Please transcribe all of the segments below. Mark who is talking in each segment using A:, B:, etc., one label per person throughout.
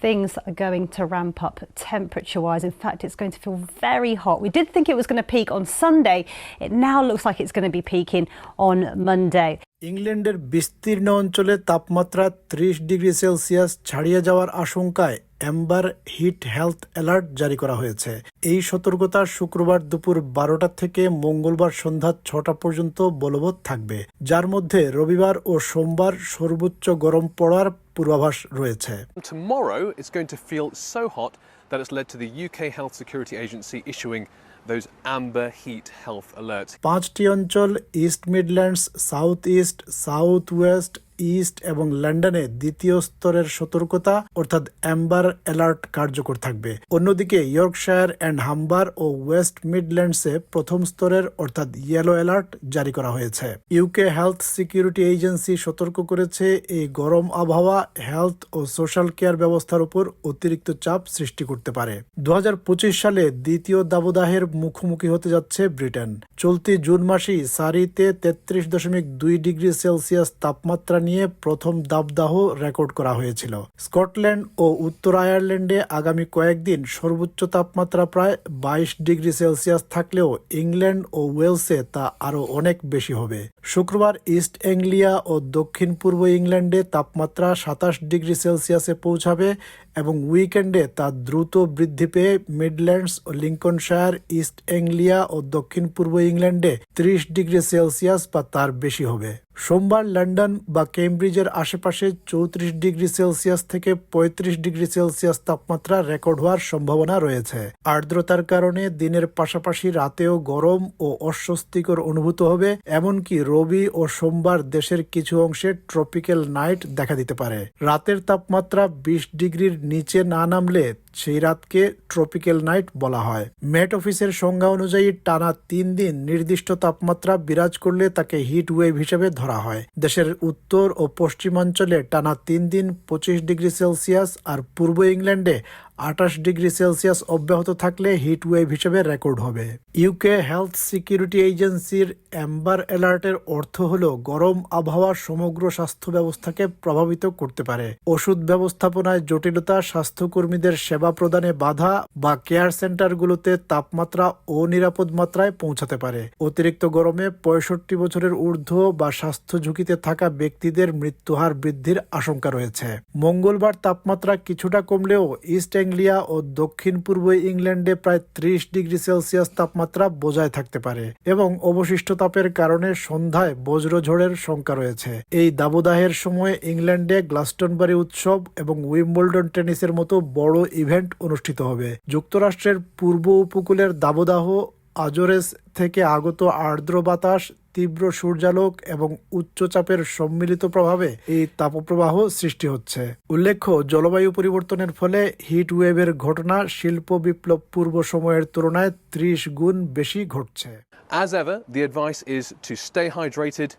A: things are going to ramp up temperature wise. In fact, it's going to feel very hot. We did think it was going to peak on Sunday. It now looks like it's going to be peaking on Monday.
B: ইংল্যান্ডের বিস্তীর্ণ অঞ্চলে তাপমাত্রা ত্রিশ degree Celsius ছাড়িয়ে যাওয়ার আশঙ্কায় Amber hit health alert জারি করা হয়েছে। এই সতর্কতা শুক্রবার দুপুর বারোটা থেকে মঙ্গলবার সন্ধ্যা ছটা পর্যন্ত বলবৎ থাকবে। যার মধ্যে রবিবার ও সোমবার সর্বোচ্চ গরম পড়ার পূর্বাভাস রয়েছে।
C: Tomorrow, it's going to feel so hot that it's led to the UK Health Security Agency issuing those amber heat health alerts.
B: পাঁচটি অঞ্চল East Midlands South East South West East এবং লন্ডনে দ্বিতীয় স্তরের সতর্কতা, অর্থাৎ অ্যাম্বার অ্যালার্ট কার্যকর থাকবে। অন্যদিকে, ইয়র্কশায়ার অ্যান্ড হাম্বার ও ওয়েস্ট মিডল্যান্ডসে প্রথম স্তরের, অর্থাৎ ইয়েলো অ্যালার্ট, জারি করা হয়েছে। ইউকে হেলথ সিকিউরিটি এজেন্সি সতর্ক করেছে, এই গরম আবহাওয়া হেলথ ও সোশ্যাল কেয়ার ব্যবস্থার উপর অতিরিক্ত চাপ সৃষ্টি করতে পারে। দু হাজার পঁচিশ সালে দ্বিতীয় দাবদাহের মুখোমুখি হতে যাচ্ছে ব্রিটেন। চলতি জুন মাসেই সারিতে তেত্রিশ দশমিক দুই ডিগ্রি সেলসিয়াস তাপমাত্রা নিয়ে প্রথম দাবদাহ রেকর্ড করা হয়েছিল। স্কটল্যান্ড ও উত্তর আয়ারল্যান্ডে আগামী কয়েকদিন সর্বোচ্চ তাপমাত্রা প্রায় বাইশ ডিগ্রি সেলসিয়াস থাকলেও ইংল্যান্ড ও ওয়েলসে তা আরও অনেক বেশি হবে। শুক্রবার ইস্ট অ্যাংলিয়া ও দক্ষিণ পূর্ব ইংল্যান্ডে তাপমাত্রা সাতাশ ডিগ্রি সেলসিয়াসে পৌঁছাবে এবং উইকেন্ডে তা দ্রুত বৃদ্ধি পেয়ে মিডল্যান্ডস ও লিঙ্কনশায়ার, ইস্ট অ্যাংলিয়া ও দক্ষিণ পূর্ব ইংল্যান্ডে ত্রিশ ডিগ্রি সেলসিয়াস বা তার বেশি হবে। সোমবার লন্ডন বা কেমব্রিজের আশেপাশে চৌত্রিশ ডিগ্রি সেলসিয়াস থেকে পঁয়ত্রিশ ডিগ্রি সেলসিয়াস তাপমাত্রা রেকর্ড হওয়ার সম্ভাবনা রয়েছে। আর্দ্রতার কারণে দিনের পাশাপাশি রাতেও গরম ও অস্বস্তিকর অনুভূত হবে, এমনকি রবি ও সোমবার দেশের কিছু অংশে ট্রপিক্যাল নাইট দেখা দিতে পারে। রাতের তাপমাত্রা বিশ ডিগ্রির নিচে না নামলে সেই রাতকে ট্রপিক্যাল নাইট বলা হয়। মেট অফিসের সংজ্ঞা অনুযায়ী টানা তিন দিন নির্দিষ্ট তাপমাত্রা বিরাজ করলে তাকে হিট ওয়েভ হিসেবে ধরা হয়। দেশের উত্তর ও পশ্চিমাঞ্চলে টানা তিন দিন পঁচিশ ডিগ্রি সেলসিয়াস আর পূর্ব ইংল্যান্ডে আঠাশ ডিগ্রি সেলসিয়াস অব্যাহত থাকলে হিট ওয়েভ হিসেবে রেকর্ড হবে। ইউকে হেলথ সিকিউরিটি এজেন্সির অ্যাম্বার অ্যালার্টের অর্থ হল গরম আবহাওয়া সমগ্র স্বাস্থ্য ব্যবস্থাকে প্রভাবিত করতে পারে। ওষুধ ব্যবস্থাপনায় জটিলতা স্বাস্থ্যকর্মীদের সেবা প্রদানে বাধা বা কেয়ার সেন্টারগুলোতে তাপমাত্রা অনিরাপদ মাত্রায় পৌঁছাতে পারে। অতিরিক্ত গরমে পঁয়ষট্টি বছরের ঊর্ধ্ব বা স্বাস্থ্য ঝুঁকিতে থাকা ব্যক্তিদের মৃত্যুহার বৃদ্ধির আশঙ্কা রয়েছে। মঙ্গলবার তাপমাত্রা কিছুটা কমলেও ইস্ট অ্যাংলিয়া ও দক্ষিণ পূর্ব ইংল্যান্ডে প্রায় ত্রিশ ডিগ্রি সেলসিয়াস তাপমাত্রা বজায় থাকতে পারে এবং অবশিষ্ট তাপের কারণে সন্ধ্যায় বজ্রঝড়ের শঙ্কা রয়েছে। এই দাবদাহের সময় ইংল্যান্ডে গ্লাস্টনবারি উৎসব এবং উইম্বলডন টেনিসের মতো বড় ইভেন্ট অনুষ্ঠিত হবে। যুক্তরাষ্ট্রের পূর্ব উপকূলের দাবদাহ আজোরেস থেকে আগত আর্দ্র বাতাস তীব্র সূর্যালোক এবং উচ্চচাপের সম্মিলিত প্রভাবে এই তাপপ্রবাহ সৃষ্টি হচ্ছে উল্লেখ্য জলবায়ু পরিবর্তনের ফলে হিট ওয়েভের ঘটনা শিল্প বিপ্লব পূর্ব সময়ের তুলনায় ত্রিশ গুণ বেশি ঘটছে
C: As ever, the advice is to stay hydrated,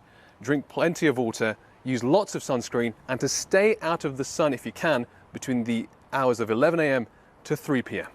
C: drink plenty of water, use lots of sunscreen, and to stay out of the sun if you can between the hours of 11 a.m. to 3 p.m.